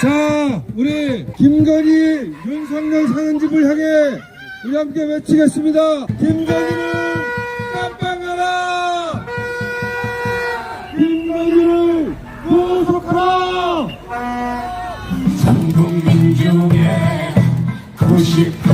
자, 우리 김건희 윤석열 사는 집을 향해 우리 함께 외치겠습니다. 김건희는 깜빵하라! 김건희를 구속하라! 전국민족의 90%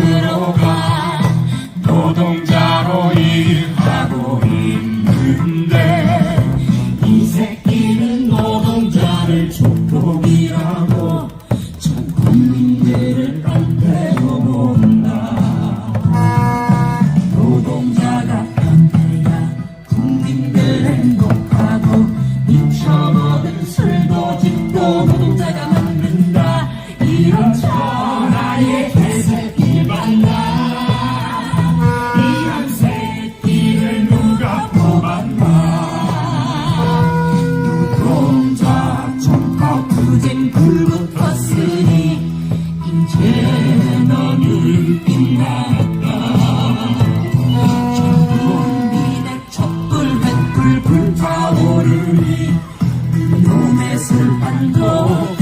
Isip ang loob